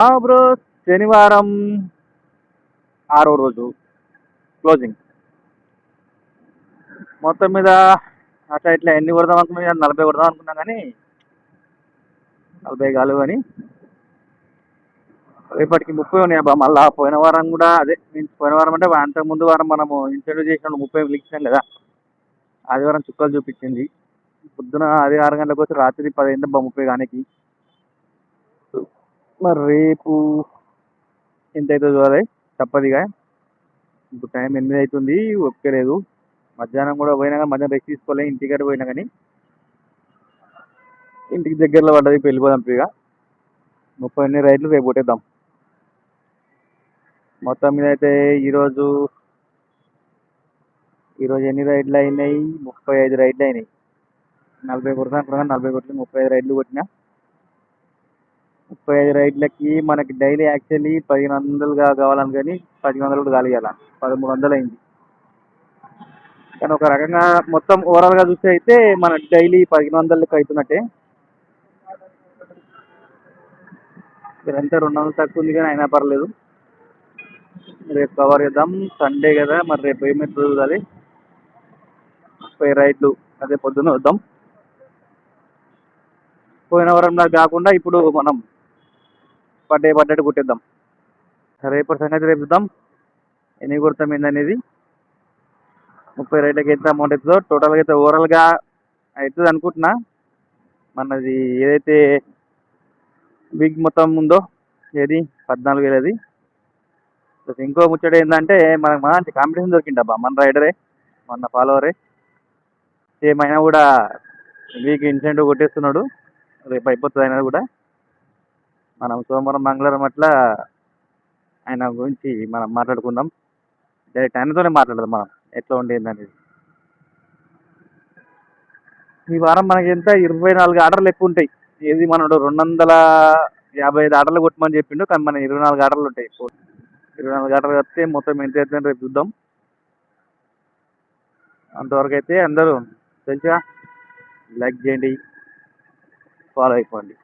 Bro శనివారం ఆరో రోజు క్లోజింగ్. మొత్తం మీద అట్లా ఇట్లా ఎన్ని కొడదాం అనుకున్నా నలభై కొడదాం అనుకున్నా కానీ నలభై కాలు కానీ రేపటికి ముప్పై ఉన్నాయి అబ్బా. మళ్ళా పోయిన వారం కూడా అదే. మీన్స్ పోయిన వారం అంటే అంతకు ముందు వారం మనము ఇంటర్వ్యూ చేసిన ముప్పై లిఖించాం కదా. ఆదివారం చుక్కలు చూపించింది. పొద్దున అది ఆరు గంటలకు వచ్చి రాత్రి పదిహేను అబ్బా ముప్పై కానికి. మరి రేపు ఎంత అవుతుందో చూడాలి. తప్పదిగా. ఇప్పుడు టైం ఎనిమిది అవుతుంది ఒప్పుకోలేదు మధ్యాహ్నం కూడా పోయినా కానీ మధ్యాహ్నం రెస్ట్ తీసుకోలే. ఇంటికాడ పోయినా కానీ. ఇంటికి దగ్గరలో పడ్డది. ఇప్పుడు వెళ్ళిపోదాం ఇక ముప్పై ఎనిమిది రైట్లు రేపు కొట్టేద్దాం. మొత్తం మీద అయితే ఈరోజు ఈరోజు ఎన్ని రైడ్లు అయినాయి? ముప్పై ఐదు రైడ్లు అయినాయి. నలభై కొడతాను నలభై కొట్లు ముప్పై ఐదు రైడ్లు కొట్టినా. ముప్పై ఐదు రైడ్లకి మనకి డైలీ యాక్చువల్లీ పదిహేను వందలుగా కావాలని కానీ పదిహేను వందలు కూడా కాలియాల పదమూడు వందలు అయింది కానీ ఒక రకంగా మొత్తం ఓవరాల్గా చూస్తే అయితే మన డైలీ పదిహేను వందలకి అవుతున్నట్టే. ఇదంతా రెండు వందలు తక్కువ ఉంది కానీ అయినా పర్లేదు. రేపు కవర్ చేద్దాం. సండే కదా మరి రేపు ఏమైతే చూడాలి. ముప్పై రైడ్లు అదే పొద్దున్న వద్దాం పోయిన వరం కాకుండా ఇప్పుడు మనం పడ్డే పడ్డట్టు కుట్టిద్దాం. రేపటి సంగతి రేపు చూద్దాం. ఎన్ని కుడతాం ఏందనేది ముప్పై రేట్లకి ఎంత అమౌంట్ అవుతుందో టోటల్గా అయితే ఓవరాల్గా అవుతుంది అనుకుంటున్నా. మనది ఏదైతే బిగ్ మొత్తం ఉందో ఏది? పద్నాలుగు వేలది ప్లస్ ఇంకో ముచ్చట ఏంటంటే మనకు మంచి కాంపిటీషన్ దొరికిందబ్బా మన రైడరే మన ఫాలోవరే సేమ్ అయినా కూడా వీక్ ఇన్సెంటివ్ కొట్టేస్తున్నాడు. రేపు అయిపోతుంది అయినా కూడా. మనం సోమవారం మంగళవారం అట్లా ఆయన గురించి మనం మాట్లాడుకుందాం. డైరెక్ట్ ఆయనతోనే మాట్లాడదాం మనం. ఎట్లా ఉండేది అనేది ఈ వారం మనకి ఎంత? ఇరవై నాలుగు ఆర్డర్లు ఎక్కువ ఉంటాయి. ఏది మనడు రెండు వందల యాభై ఐదు ఆర్డర్లు కొట్టమని చెప్పిండు కానీ మన ఇరవై నాలుగు ఆర్డర్లు ఉంటాయి ఇరవై నాలుగు ఆర్డర్లు వస్తే మొత్తం ఎంత అవుతుందని రేపు చూద్దాం. అంతవరకు అయితే అందరూ తెలుసా లైక్ చేయండి ఫాలో అయిపోండి.